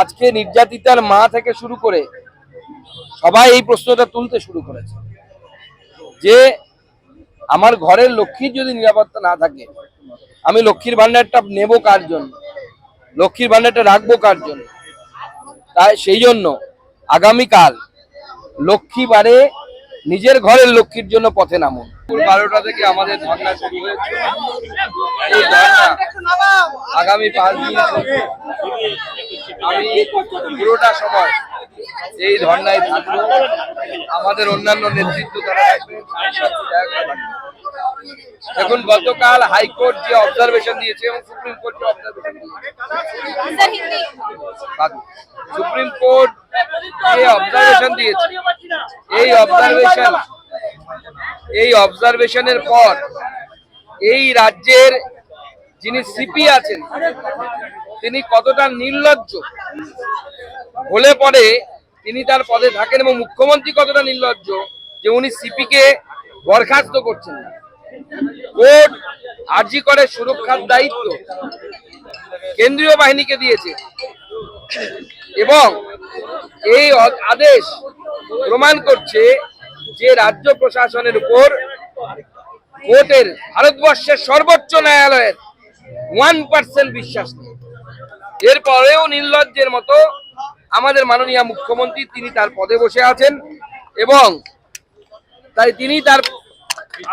আজকে নির্যাতিতার মা থেকে শুরু করে সবাই এই প্রশ্নটা তুলতে শুরু করেছে। যে আমার ঘরের লক্ষ্মীর যদি নিরাপত্তা না থাকে, আমি লক্ষ্মীর ভান্ডারটা নেব কার জন্য? লক্ষ্মীর ভান্ডারটা রাখব কার জন্য? তাই সেই জন্য আগামীকাল লক্ষ্মী বারে নিজের ঘরের লক্ষ্মীর জন্য পথে নামুন। বারোটা থেকে আমাদের ধর্ণা শুরু হয়েছে। আগামী পাঁচ দিন। পুরোটা সময় এই ধর্নায় থাকব। আমাদের অন্যান্য নেতৃত্ব থাকবেন। দেখুন, গতকাল হাইকোর্ট যে অবজারভেশন দিয়েছে এবং সুপ্রিম কোর্ট যে অবজারভেশন সুপ্রিম কোর্ট যে অবজারভেশন দিয়েছে, এই অবজারভেশন এই অবজারভেশনের পর এই রাজ্যের যিনি সিপি আছেন, তিনি কতটা নির্লজ্জ হলে পরে তিনি তার পদে থাকেন এবং মুখ্যমন্ত্রী কতটা নির্লজ্জ যে উনি সিপি কে বরখাস্ত করছেন না। কোর্ট আর্জি করে সুরক্ষার দায়িত্ব কেন্দ্রীয় বাহিনীকে দিয়েছে এবং এই আদেশ প্রমাণ করছে যে রাজ্য প্রশাসনের উপর কোর্টের ভারতবর্ষের সর্বোচ্চ ন্যায়ালয়ের ওয়ান পার্সেন্ট বিশ্বাস নেই। এরপরেও নির্লজ্জের মতো আমাদের মাননীয় মুখ্যমন্ত্রী তিনি তার পদে বসে আছেন এবং তাই তিনি তার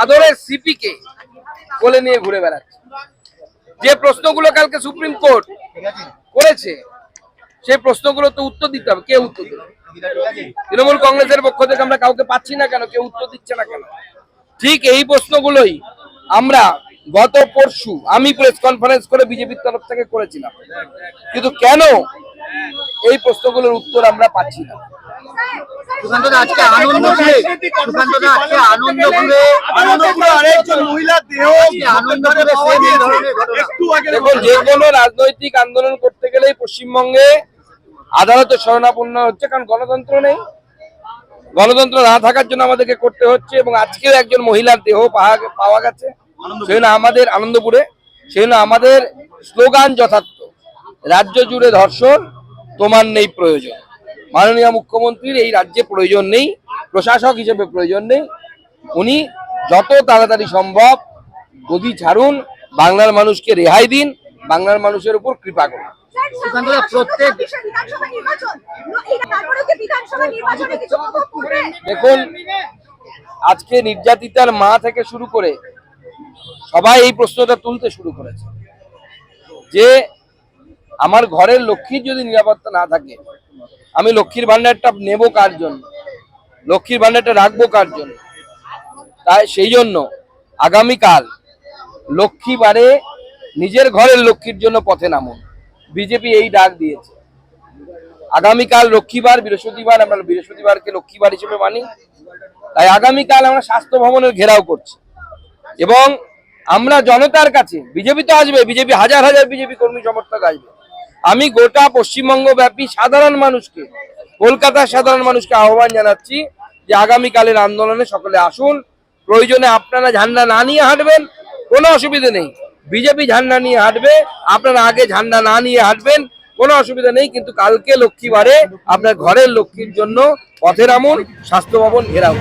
আদরের সিপিকে কোলে নিয়ে ঘুরে বেড়াচ্ছেন যে প্রশ্নগুলো কালকে সুপ্রিম কোর্ট করেছে, সেই প্রশ্নগুলো তো উত্তর দিতে হবে। কে উত্তর দেবে? তৃণমূল কংগ্রেসের পক্ষ থেকে আমরা কাউকে পাচ্ছি না কেন? কেউ উত্তর দিচ্ছে না কেন? ঠিক এই প্রশ্নগুলোই আমরা গত পরশু আমি প্রেস কনফারেন্স করে বিজেপির তরফ থেকে করেছিলাম। কিন্তু কেন এই প্রশ্নগুলোর উত্তর আমরা পাচ্ছি না। আজকে দেখুন যে কোনো রাজনৈতিক আন্দোলন করতে গেলেই পশ্চিমবঙ্গে আদালতে শরণাপন্ন হচ্ছে কারণ গণতন্ত্র নেই। গণতন্ত্র না থাকার জন্য আমাদেরকে করতে হচ্ছে এবং আজকেও একজন মহিলার দেহ পাওয়া- পাওয়া গেছে। সেই জন্য আমাদের আনন্দপুরে সেই জন্য আমাদের স্লোগান যথার্থ। রাজ্য জুড়ে ধর্ষণ তোমার নেই প্রয়োজন। মাননীয় মুখ্যমন্ত্রীর এই রাজ্যে প্রয়োজন নেই প্রশাসক হিসেবে প্রয়োজন নেই। উনি যত তাড়াতাড়ি সম্ভব গদি ছাড়ুন বাংলার মানুষকে রেহাই দিন বাংলার মানুষের উপর কৃপা করুন। দেখুন আজকে নির্যাতিতার মা থেকে শুরু করে সবাই এই প্রশ্নটা তুলতে শুরু করেছে। যে আমার ঘরের লক্ষ্মীর যদি নিরাপত্তা না থাকে, আমি লক্ষ্মীর ভান্ডারটা নেব কার জন্য? লক্ষ্মীর ভান্ডারটা রাখব কার জন্য? তাই সেই জন্য আগামীকাল লক্ষ্মী বারে নিজের ঘরের লক্ষ্মীর জন্য পথে নামুন। বিজেপি এই ডাক দিয়েছে। আগামীকাল লক্ষ্মীবার, বৃহস্পতিবার, আমরা বৃহস্পতিবারকে লক্ষ্মীবার হিসেবে মানি। তাই আগামীকাল আমরা স্বাস্থ্য ভবনের ঘেরাও করছি। এবং আমরা জনতার কাছে, বিজেপি তো আসবে, বিজেপি হাজার হাজার বিজেপি কর্মী সমর্থক আসবে। আমি গোটা পশ্চিমবঙ্গ ব্যাপী সাধারণ মানুষকে, কলকাতার সাধারণ মানুষকে আহ্বান জানাচ্ছি যে আগামীকালের আন্দোলনে সকলে আসুন। প্রয়োজনে আপনারা ঝান্ডা না নিয়ে হাঁটবেন, কোনো অসুবিধা নেই। বিজেপি ঝান্ডা নিয়ে হাঁটবে, আপনারা আগে ঝান্ডা না নিয়ে হাঁটবেন, কোনো অসুবিধা নেই। কিন্তু কালকে লক্ষ্মীবারে আপনার ঘরের লক্ষ্মীর জন্য পথে নামুন স্বাস্থ্য ভবন ঘেরাও।